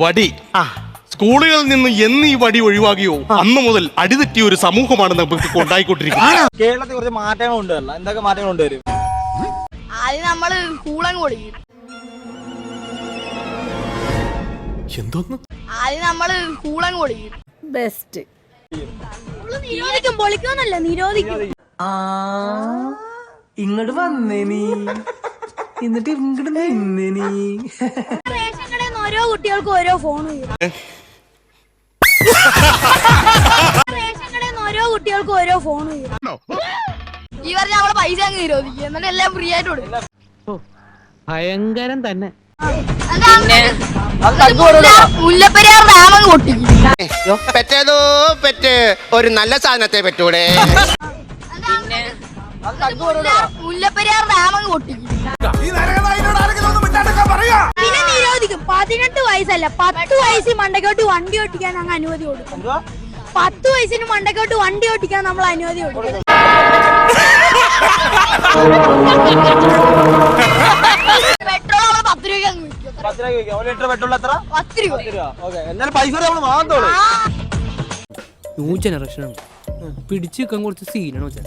വടി. സ്കൂളുകളിൽ നിന്ന് എന്ന് ഈ വടി ഒഴിവാക്കിയോ? അന്ന് മുതൽ അടിതെറ്റിയ ഒരു സമൂഹമാണ് നമുക്ക് ഉണ്ടായിക്കൊണ്ടിരിക്കുന്നത് കേരളത്തിൽ കുറച്ച് മാറ്റങ്ങൾ കൊണ്ടുവരണം എന്തൊക്കെ മാറ്റങ്ങൾ കൊണ്ടുവരും ആദ്യം നമ്മൾ കൂളങ്ങ് പൊളിക്കും എന്തോന്ന്? ആദ്യം നമ്മൾ കൂളങ്ങ് പൊളിക്കും ബെസ്റ്റ് നിരോധിക്കും. പൊളിക്കുമെന്നല്ല നിരോധിക്കും. ഇങ്ങോട്ട് വന്നേ നീ. എന്നിട്ട് ഇങ്ങോട്ട് നിന്നേ നീ റേഷൻ കടയിൽ നിന്ന് ഓരോ കുട്ടികൾക്കും ഓരോ ഫോൺ റേഷൻ കടയിൽ നിന്ന് ഓരോ കുട്ടികൾക്ക് ഓരോ ഫോൺ ഈ പറഞ്ഞ അവളെ പൈസ അങ്ങ് നിരോധിക്കുക എന്നിട്ട് എല്ലാം ഫ്രീ ആയിട്ട് കൊടുക്കും. ഭയങ്കരം തന്നെ. മുല്ലപ്പെരിയാർ പൊട്ടിക്കും. പെറ്റേതോ പെറ്റ് ഒരു നല്ല സാധനത്തെ പറ്റൂടെ. മുല്ലപ്പെരിയാർ പൊട്ടിക്കും. വയസ്സല്ല. പത്ത് വയസ്സിൽ മണ്ടക്കോട്ട് വണ്ടി ഓട്ടിക്കാൻ ഞങ്ങൾ അനുമതി കൊടുക്കും. പത്ത് വയസ്സിന് മണ്ടക്കോട്ട് വണ്ടി ഓട്ടിക്കാൻ നമ്മൾ അനുമതി കൊടുക്കും. പെട്രോൾ പത്ത് രൂപ ലിറ്റർ പെട്രോൾ എത്ര? പത്ത് രൂപ. എന്നാലും പൈസ നമ്മൾ വാങ്ങത്തോളൂ ന്യൂ ജനറേഷൻ ആണ് പിടിച്ചു വെക്കാൻ കുറച്ച് സീനാണ് വെച്ചാൽ